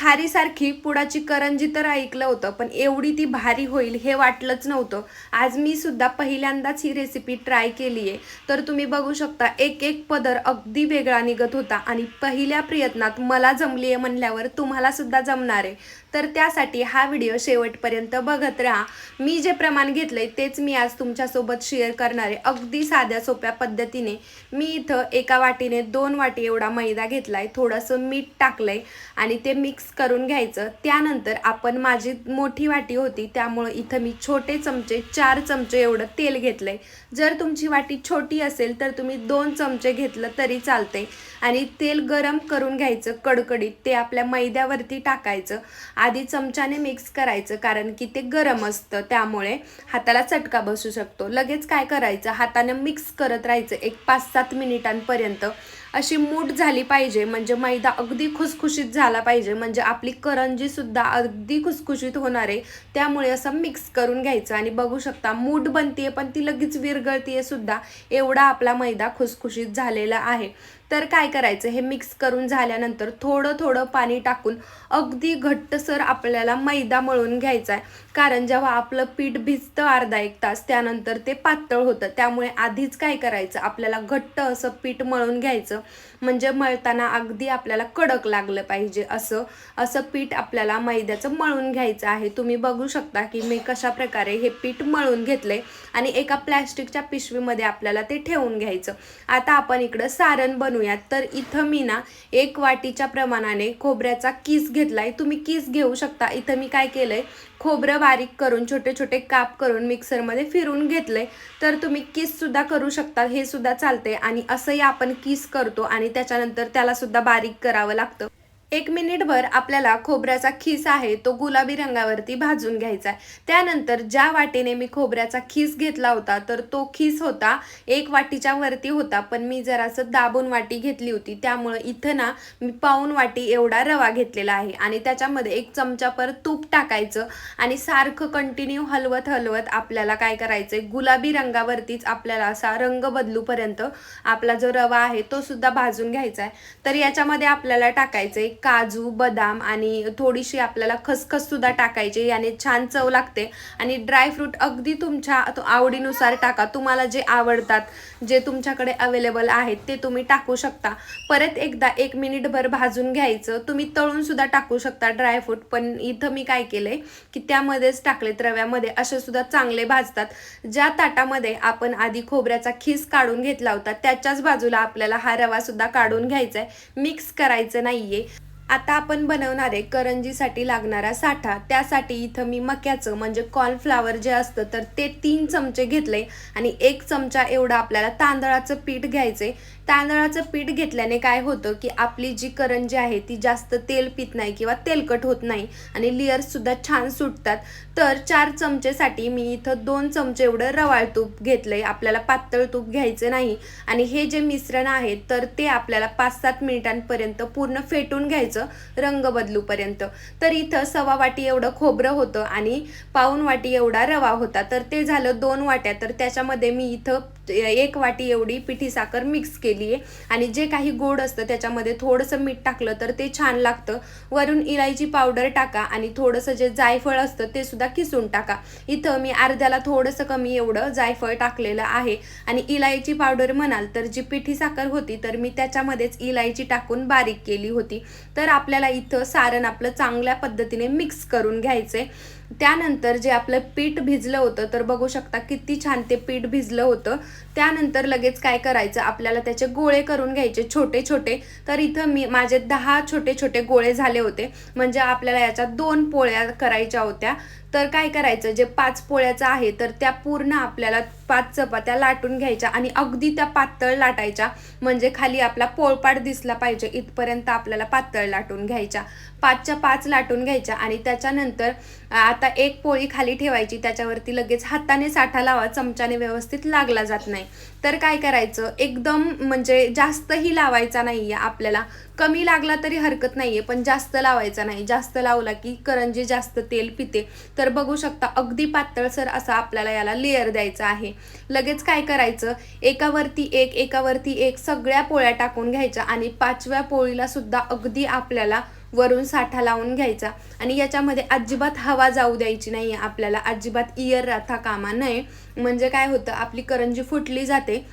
खारीसारखी पुडाची करंजी तर ऐकलं होतं पण एवढी ती भारी होईल हे वाटलंच नव्हतं. आज मी सुद्धा पहिल्यांदाच ही रेसिपी ट्राय केली आहे. तर तुम्ही बघू शकता एक एक पदर अगदी वेगळा निघत होता आणि पहिल्या प्रयत्नात मला जमली आहे म्हणल्यावर तुम्हाला सुद्धा जमणार आहे. तर त्यासाठी हा व्हिडिओ शेवटपर्यंत बघत राहा. मी जे प्रमाण घेतलंय तेच मी आज तुमच्यासोबत शेअर करणार आहे. अगदी साध्या सोप्या पद्धतीने मी इथं एका वाटीने दोन वाटी एवढा मैदा घेतलाय. थोडंसं मीठ टाकलंय आणि ते मिक्स करून घ्यायचं. त्यानंतर आपण माझी मोठी वाटी होती त्यामुळं इथं मी छोटे चमचे चार चमचे एवढं तेल घेतलंय. जर तुमची वाटी छोटी असेल तर तुम्ही दोन चमचे घेतलं तरी चालते आणि तेल गरम करून घ्यायचं कडकडीत ते आपल्या मैद्यावरती टाकायचं. आधी चमच्याने मिक्स करायचं कारण की ते गरम असतं त्यामुळे हाताला चटका बसू शकतो. लगेच काय करायचं हाताने मिक्स करत राहायचं एक पाच सात मिनिटांपर्यंत. अशी मूठ झाली पाहिजे. म्हणजे मैदा अगदी खुसखुशीत झाला पाहिजे. म्हणजे आपली करंजी सुद्धा अगदी खुसखुशीत होणार आहे. त्यामुळे असं मिक्स करून घ्यायचं. आणि बघू शकता मूठ बनते पण ती लगेच विरगळतीये सुद्धा. एवढा आपला मैदा खुसखुशीत झालेला आहे. तर काय करायचं? हे मिक्स करून झाल्यानंतर थोडं थोडं पाणी टाकून अगदी घट्टसर आपल्याला मैदा मळून घ्यायचा आहे. कारण जेव्हा आपलं पीठ भिजतं अर्धा एक तास त्यानंतर ते पातळ होतं. त्यामुळे आधीच काय करायचं? आपल्याला घट्ट असं पीठ मळून घ्यायचं. म्हणजे मळताना अगदी आपल्याला कडक लागलं पाहिजे असं असं पीठ आपल्याला मैद्याचं मळून घ्यायचं आहे. तुम्ही बघू शकता की मी कशा प्रकारे हे पीठ मळून घेतले आणि एका प्लॅस्टिकच्या पिशवीमध्ये आपल्याला ते ठेवून घ्यायचं. आता आपण इकडं सारण बनवूयात तर इथं मी ना एक वाटीच्या प्रमाणाने खोबऱ्याचा किस घेतलाय. तुम्ही किस घेऊ शकता. इथं मी काय केलंय? खोबरं बारीक करून छोटे छोटे काप करून मिक्सरमध्ये फिरून घेतले तर तुम्ही किस सुद्धा करू शकता. हे सुद्धा चालते आणि असंही आपण किस करतो आणि त्याच्यानंतर त्याला सुद्धा बारीक करावं लागतं. एक मिनिटभर आपल्याला खोबऱ्याचा खीस आहे तो गुलाबी रंगावरती भाजून घ्यायचा आहे. त्यानंतर ज्या वाटीने मी खोबऱ्याचा खीस घेतला होता तर तो खीस होता एक वाटीच्या वरती होता पण मी जरासं दाबून वाटी घेतली होती. त्यामुळं इथं ना मी पाऊन वाटी एवढा रवा घेतलेला आहे आणि त्याच्यामध्ये एक चमचापर तूप टाकायचं आणि सारखं कंटिन्यू हलवत हलवत आपल्याला काय करायचं आहे गुलाबी रंगावरतीच आपल्याला असा रंग बदलूपर्यंत आपला जो रवा आहे तो सुद्धा भाजून घ्यायचा आहे. तर याच्यामध्ये आपल्याला टाकायचं आहे काजू बदाम आणि थोडीशी आपल्याला खसखस सुद्धा टाकायची. याने छान चव लागते. आणि ड्रायफ्रूट अगदी तुमच्या आवडीनुसार टाका. तुम्हाला जे आवडतात जे तुमच्याकडे अवेलेबल आहेत ते तुम्ही टाकू शकता. परत एकदा एक मिनिटभर भाजून घ्यायचं. तुम्ही तळून सुद्धा टाकू शकता ड्रायफ्रूट पण इथं मी काय केलंय की त्यामध्येच टाकलेत रव्यामध्ये. असे सुद्धा चांगले भाजतात. ज्या ताटामध्ये आपण आधी खोबऱ्याचा खीस काढून घेतला होता त्याच्याच बाजूला आपल्याला हा रवा सुद्धा काढून घ्यायचा आहे मिक्स करायचं नाहीये. आता आपण बनवणार आहे करंजीसाठी लागणारा साठा त्यासाठी इथं मी मक्याचं म्हणजे कॉर्नफ्लावर जे असतं तर ते तीन चमचे घेतले आणि एक चमचा एवढा आपल्याला तांदळाचं पीठ घ्यायचे तांदळाचं पीठ घेतल्याने काय होतं की आपली जी करंजी आहे ती जास्त तेल पित नाही किंवा तेलकट होत नाही आणि लेअर्ससुद्धा छान सुटतात. तर चार चमचेसाठी मी इथं दोन चमचे एवढं रवाळ तूप घेतलंय. आपल्याला पातळ तूप घ्यायचं नाही. आणि हे जे मिश्रण आहे तर ते आपल्याला पाच सात मिनिटांपर्यंत पूर्ण फेटून घ्यायचं रंग बदलूपर्यंत. तर इथं सवा वाटी एवढं खोबरं होतं आणि पाऊन वाटी एवढा रवा होता. तर ते झालं दोन वाट्या. तर त्याच्यामध्ये मी इथं एक वाटी एवढी पिठी साखर मिक्स केली आहे आणि जे काही गोड असतं त्याच्यामध्ये थोडंसं मीठ टाकलं तर ते छान लागतं. वरून इलायची पावडर टाका आणि थोडंसं जे जायफळ असतं ते सुद्धा किसून टाका. इथं मी अर्ध्याला थोडंसं कमी एवढं जायफळ टाकलेलं आहे. आणि इलायची पावडर म्हणाल तर जी पिठी साखर होती तर मी त्याच्यामध्येच इलायची टाकून बारीक केली होती. तर आपल्याला इथं सारण आपलं चांगल्या पद्धतीने मिक्स करून घ्यायचंय. त्यानंतर जे आपलं पीठ भिजलं होतं तर बघू शकता किती छान ते पीठ भिजलं होतं. त्यानंतर लगेच काय करायचं? आपल्याला त्याचे गोळे करून घ्यायचे छोटे छोटे. तर इथं मी माझे दहा छोटे छोटे गोळे झाले होते. म्हणजे आपल्याला याच्या दोन पोळ्या करायच्या होत्या. तर काय करायचं? जे पाच पोळ्याचं आहे तर त्या पूर्ण आपल्याला पाच चपात्या लाटून घ्यायच्या आणि अगदी त्या पातळ लाटायच्या. म्हणजे खाली आपला पोळपाट दिसला पाहिजे. इथपर्यंत आपल्याला पातळ लाटून घ्यायच्या. पाचच्या पाच लाटून घ्यायच्या आणि त्याच्यानंतर आता एक पोळी खाली ठेवायची. त्याच्यावरती लगेच हाताने साठा लावा. चमच्याने व्यवस्थित लागला जात नाही. तर काय करायचं? एकदम म्हणजे जास्तही लावायचा नाही आहे आपल्याला. कमी लागला तरी हरकत नाही आहे पण जास्त लावायचा नाही. जास्त लावला की करंजी जास्त तेल पिते. तर बघू शकता अगदी पातळसर असा आपल्याला याला लेअर द्यायचा आहे. लगेच काय करायचं? एकावरती एक एकावरती एक सगळ्या पोळ्या टाकून घ्यायच्या आणि पाचव्या पोळीला सुद्धा अगदी आपल्याला वरून साठा लावून घ्यायचा. आणि याच्यामध्ये अजिबात हवा जाऊ द्यायची नाही आपल्याला. अजिबात इयर राथा कामा नये. म्हणजे काय होतं आपली करंजी फुटली जाते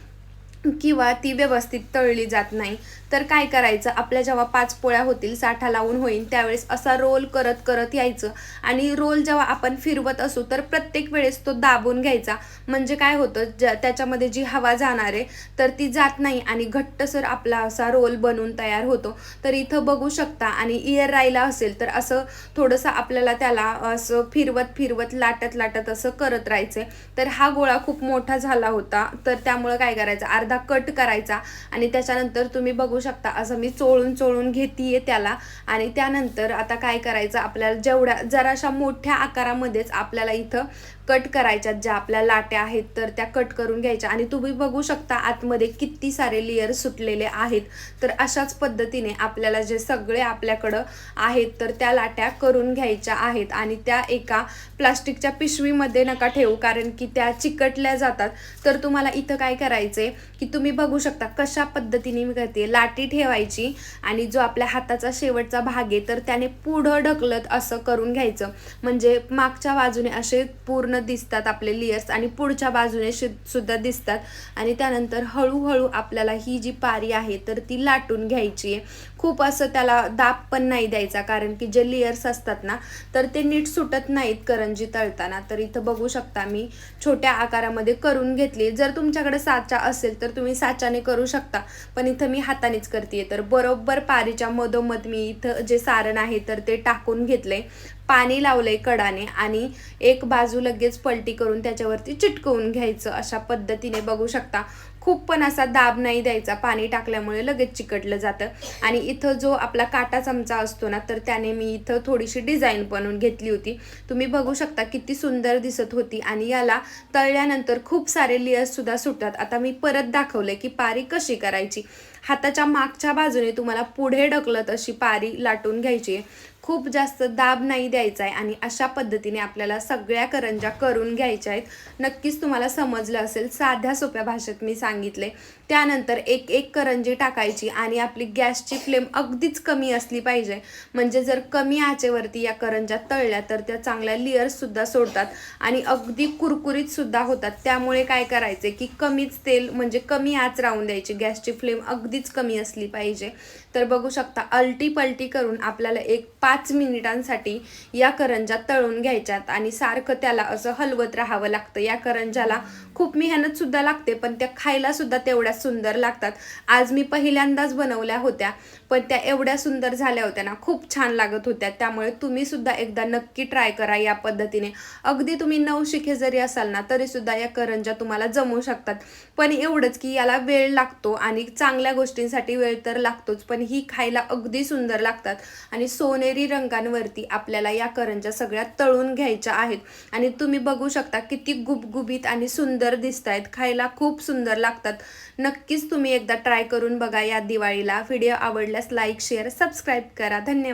किंवा ती व्यवस्थित तळली जात नाही. तर काय करायचं? आपल्या जेव्हा पाच पोळ्या होतील साठा लावून होईल त्यावेळेस असा रोल करत करत यायचं. आणि रोल जेव्हा आपण फिरवत असू तर प्रत्येक वेळेस तो दाबून घ्यायचा. म्हणजे काय होतं ज्या त्याच्यामध्ये जी हवा जाणार आहे तर ती जात नाही आणि घट्टसर आपला असा रोल बनून तयार होतो. तर इथं बघू शकता आणि इयर राहिला असेल तर असं थोडंसं आपल्याला त्याला असं फिरवत फिरवत लाटत लाटत असं करत राहायचं तर हा गोळा खूप मोठा झाला होता. तर त्यामुळं काय करायचं? अर्धा कट करायचा आणि त्याच्यानंतर तुम्ही बघू शकता. असं मी चोळून चोळून घेतीये त्याला. आणि त्यानंतर आता काय करायचं? आपल्याला जेवढ्या जराशा मोठ्या आकारामध्येच आपल्याला इथं कट करायच्यात ज्या आपल्या लाट्या आहेत तर त्या कट करून घ्यायच्या. आणि तुम्ही बघू शकता आतमध्ये किती सारे लेयर सुटलेले आहेत. तर अशाच पद्धतीने आपल्याला जे सगळे आपल्याकडं आहेत तर त्या लाट्या करून घ्यायच्या आहेत. आणि त्या एका प्लास्टिकच्या पिशवीमध्ये नका ठेवू कारण की त्या चिकटल्या जातात. तर तुम्हाला इथं काय करायचंय की तुम्ही बघू शकता कशा पद्धतीने मी करते. लाटी ठेवायची आणि जो आपल्या हाताचा शेवटचा भाग आहे तर त्याने पुढं ढकलत असं करून घ्यायचं. म्हणजे मागच्या बाजूने असे पूर्ण दिसतात आपले लेयर्स आणि पुढच्या बाजूने सुद्धा दिसतात. आणि त्यानंतर हळूहळू आपल्याला ही जी पारी आहे तर ती लाटून घ्यायची आहे. खूप असं त्याला दाब पण नाही द्यायचा कारण की जे लेयर्स असतात ना तर ते नीट सुटत नाहीत करंजी तळताना. तर इथं बघू शकता मी छोट्या आकारामध्ये करून घेतली जर तुमच्याकडे साचा असेल तर तुम्ही साच्याने करू शकता. पण इथं मी हातानेच करते तर बरोबर पारीच्या मधोमध मी इथं जे सारण आहे तर ते टाकून घेतले पाणी लावलंय कडाने आणि एक बाजू लगेच पलटी करून त्याच्यावरती चिटकवून घ्यायचं अशा पद्धतीने बघू शकता. खूप पण असा दाब नाही द्यायचा. पाणी टाकल्यामुळे लगेच चिकटलं जातं. आणि इथं जो आपला काटा चमचा असतो ना तर त्याने मी इथं थोडीशी डिझाईन बनवून घेतली होती. तुम्ही बघू शकता किती सुंदर दिसत होती आणि याला तळल्यानंतर खूप सारे लेअर्ससुद्धा सुटतात. आता मी परत दाखवलं की पारी कशी करायची. हाताच्या मागच्या बाजूने तुम्हाला पुढे ढकलत अशी पारी लाटून घ्यायची आहे. खूप जास्त दाब नाही द्यायचा आहे आणि अशा पद्धतीने आपल्याला सगळ्या करंजा करून घ्यायच्या आहेत. नक्कीच तुम्हाला समजलं असेल. साध्या सोप्या भाषेत मी सांग सांगितले. त्यानंतर एक एक करंजी टाकायची आणि आपली गॅसची फ्लेम अगदीच कमी असली पाहिजे. म्हणजे जर कमी आचेवरती या करंजा तळल्या तर त्या चांगल्या लेअर्ससुद्धा सोडतात आणि अगदी कुरकुरीतसुद्धा होतात. त्यामुळे काय करायचे की कमीच तेल म्हणजे कमी आच राहून द्यायची. गॅसची फ्लेम अगदीच कमी असली पाहिजे. तर बघू शकता अलटी पलटी करून आपल्याला एक पाच मिनिटांसाठी या करंजा तळून घ्यायच्यात आणि सारखं त्याला असं हलवत राहावं लागतं. या करंजाला खूप मेहनतसुद्धा लागते पण त्या खायलासुद्धा तेवढ्या सुंदर लागतात. आज मी पहिल्यांदाच बनवल्या होत्या. पण त्या एवढ्या सुंदर झाल्या होत्या ना. खूप छान लागत होत्या. त्यामुळे तुम्ही सुद्धा एकदा नक्की ट्राय करा या पद्धतीने. अगदी तुम्ही नवशिके जरी असाल ना तरी सुद्धा या करंजा तुम्हाला जमू शकतात. पण एवढंच की याला वेळ लागतो आणि चांगल्या गोष्टींसाठी वेळ तर लागतोच पण ही खायला अगदी सुंदर लागतात. आणि सोनेरी रंगांवरती आपल्याला या करंजा सगळ्या तळून घ्यायच्या आहेत. आणि तुम्ही बघू शकता किती गुबगुबीत आणि सुंदर दिसत आहेत खायला खूप सुंदर लागतात. नक्कीच तुम्ही एकदा ट्राय करून बघा या दिवाळीला. व्हिडिओ आवडला आवडल्यास लाईक शेअर सबस्क्राईब करा. धन्यवाद.